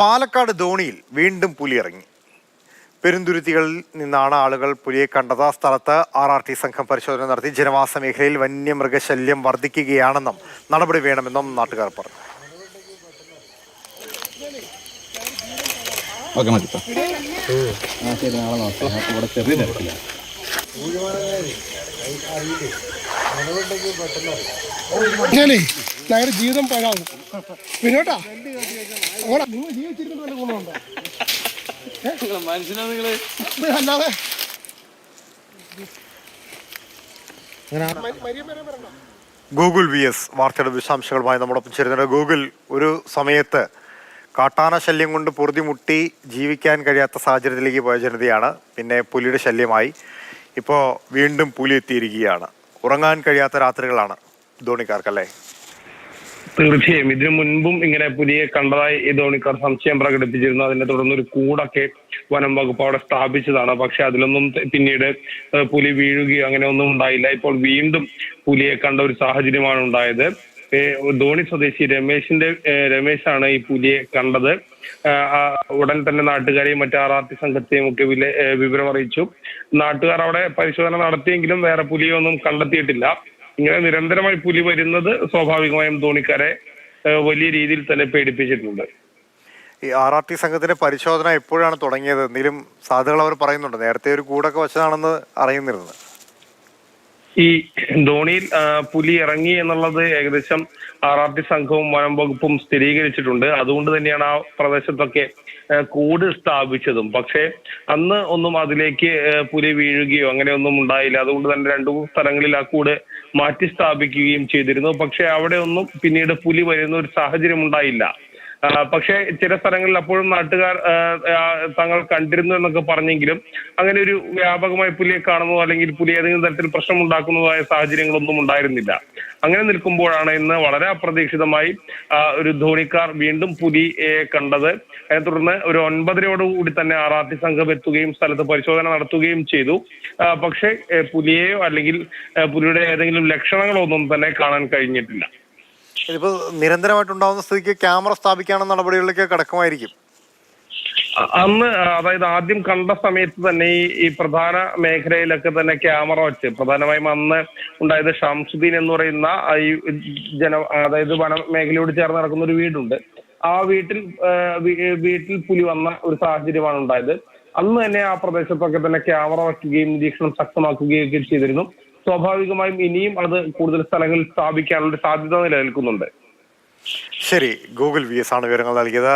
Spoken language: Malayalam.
പാലക്കാട് ധോണിയിൽ വീണ്ടും പുലി ഇറങ്ങി പെരുന്തുരുത്തികളിൽ നിന്നാണ് ആളുകൾ പുലിയെ കണ്ടത്. സ്ഥലത്ത് ആർ ആർ ടി സംഘം പരിശോധന നടത്തി. ജനവാസ മേഖലയിൽ വന്യമൃഗശല്യം വർദ്ധിക്കുകയാണെന്നും നടപടി വേണമെന്നും നാട്ടുകാർ പറഞ്ഞു. ഓക്കെ മതി ഇവിടെ ചെറിയ പറഞ്ഞാലേ ഞങ്ങളുടെ ജീവിതം പഴാവും. പിന്നോട്ടാ. അങ്ങോട്ടാ. നിങ്ങൾ വല്ല ഗുണമുണ്ടോ? അല്ലാതെ. വരണ്ട. ഗൂഗിൾ വി എസ് വാർത്തയുടെ വിശദാംശങ്ങളുമായി നമ്മോടൊപ്പം ചേരുന്നുണ്ട്. ഗൂഗിൾ ഒരു സമയത്ത് കാട്ടാന ശല്യം കൊണ്ട് പൊറുതിമുട്ടി ജീവിക്കാൻ കഴിയാത്ത സാഹചര്യത്തിലേക്ക് പോയ ജനതയാണ്. പിന്നെ പുലിയുടെ ശല്യമായി. ഇപ്പോൾ വീണ്ടും പുലി എത്തിയിരിക്കുകയാണ്. ഉറങ്ങാൻ കഴിയാത്ത രാത്രികളാണ് ധോണിക്കാർക്കല്ലേ? തീർച്ചയായും. ഇതിനു മുൻപും ഇങ്ങനെ പുലിയെ കണ്ടതായി ഈ ധോണിക്കാർ സംശയം പ്രകടിപ്പിച്ചിരുന്നു. അതിനെ തുടർന്ന് ഒരു കൂടൊക്കെ വനം വകുപ്പ് അവിടെ സ്ഥാപിച്ചതാണ്. പക്ഷെ അതിലൊന്നും പിന്നീട് പുലി വീഴുകയോ അങ്ങനെ ഒന്നും ഉണ്ടായില്ല. ഇപ്പോൾ വീണ്ടും പുലിയെ കണ്ട ഒരു സാഹചര്യമാണ് ഉണ്ടായത്. ധോണി സ്വദേശി രമേശിന്റെ രമേശാണ് ഈ പുലിയെ കണ്ടത്. ഉടൻ തന്നെ നാട്ടുകാരെയും മറ്റ് ആർ ആർ ടി സംഘത്തെയും ഒക്കെ വിവരം അറിയിച്ചു. നാട്ടുകാർ അവിടെ പരിശോധന നടത്തിയെങ്കിലും വേറെ പുലിയൊന്നും കണ്ടെത്തിയിട്ടില്ല. ഇങ്ങനെ നിരന്തരമായി പുലി വരുന്നത് സ്വാഭാവികമായും ധോണിക്കാരെ വലിയ രീതിയിൽ തന്നെ പേടിപ്പിച്ചിട്ടുണ്ട്. ഈ ആർ ആർ ടി സംഘത്തിന്റെ പരിശോധന എപ്പോഴാണ് തുടങ്ങിയത്? എന്തെങ്കിലും സാധ്യതകൾ അവർ പറയുന്നുണ്ട്? നേരത്തെ ഒരു കൂടൊക്കെ വച്ചതാണെന്ന് അറിയുന്നിരുന്നത് ഈ ധോണിയിൽ പുലി ഇറങ്ങി എന്നുള്ളത് ഏകദേശം ആർ ആർ ടി സംഘവും വനം വകുപ്പും സ്ഥിരീകരിച്ചിട്ടുണ്ട്. അതുകൊണ്ട് തന്നെയാണ് ആ പ്രദേശത്തൊക്കെ കൂട് സ്ഥാപിച്ചതും. പക്ഷേ അന്ന് ഒന്നും അതിലേക്ക് പുലി വീഴുകയോ അങ്ങനെയൊന്നും ഉണ്ടായില്ല. അതുകൊണ്ട് തന്നെ രണ്ടു സ്ഥലങ്ങളിൽ ആ കൂട് മാറ്റി സ്ഥാപിക്കുകയും ചെയ്തിരുന്നു. പക്ഷേ അവിടെ ഒന്നും പിന്നീട് പുലി വരുന്ന ഒരു സാഹചര്യം ഉണ്ടായില്ല. പക്ഷേ ചില സ്ഥലങ്ങളിൽ അപ്പോഴും നാട്ടുകാർ തങ്ങൾ കണ്ടിരുന്നു എന്നൊക്കെ പറഞ്ഞെങ്കിലും അങ്ങനെ ഒരു വ്യാപകമായി പുലിയെ കാണുന്നതോ അല്ലെങ്കിൽ പുലി ഏതെങ്കിലും തരത്തിൽ പ്രശ്നം പ്രശ്നമുണ്ടാക്കുന്നതായ സാഹചര്യങ്ങളൊന്നും ഉണ്ടായിരുന്നില്ല. അങ്ങനെ നിൽക്കുമ്പോഴാണ് ഇന്ന് വളരെ അപ്രതീക്ഷിതമായി ഒരു ധോണിക്കാർ വീണ്ടും പുലിയെ കണ്ടത്. അതിനെ തുടർന്ന് ഒരു ഒൻപതരയോടുകൂടി തന്നെ ആർ ആർ ടി സംഘം എത്തുകയും സ്ഥലത്ത് പരിശോധന നടത്തുകയും ചെയ്തു. പക്ഷേ പുലിയെയോ അല്ലെങ്കിൽ പുലിയുടെ ഏതെങ്കിലും ലക്ഷണങ്ങളോ ഒന്നും തന്നെ കാണാൻ കഴിഞ്ഞിട്ടില്ല. ഇതിപ്പോൾ നിരന്തരമായിട്ടുണ്ടാകുന്ന സ്ഥിതിക്ക് ക്യാമറ സ്ഥാപിക്കാനുള്ള നടപടികളിലേക്ക് കടക്കമായിരിക്കും. അന്ന് അതായത് ആദ്യം കണ്ട സമയത്ത് തന്നെ ഈ പ്രധാന മേഖലയിലൊക്കെ തന്നെ ക്യാമറ വെച്ച് പ്രധാനമായും അന്ന് ഉണ്ടായത് ഷംസുദ്ദീൻ എന്ന് പറയുന്ന ഈ ജന അതായത് വന മേഖലയോട് ചേർന്ന് നടക്കുന്ന ഒരു വീടുണ്ട്. ആ വീട്ടിൽ വീട്ടിൽ പുലി വന്ന ഒരു സാഹചര്യമാണ് ഉണ്ടായത്. അന്ന് തന്നെ ആ പ്രദേശത്തൊക്കെ തന്നെ ക്യാമറ വയ്ക്കുകയും നിരീക്ഷണം ശക്തമാക്കുകയും ഒക്കെ ചെയ്തിരുന്നു. സ്വാഭാവികമായും ഇനിയും അത് കൂടുതൽ സ്ഥലങ്ങളിൽ സ്ഥാപിക്കാനുള്ള സാധ്യത നിലനിൽക്കുന്നുണ്ട്. ശരി ഗൂഗിൾ വി എസ് ആണ് വിവരങ്ങൾ നൽകിയത്.